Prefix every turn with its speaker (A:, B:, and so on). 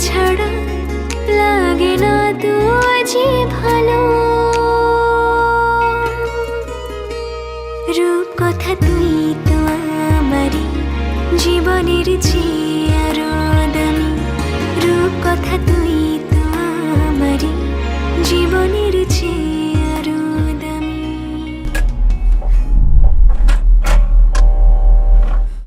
A: ছাড়া লাগে না তো যে ভালো। রূপ কথা তুই তো জীবনের জীবন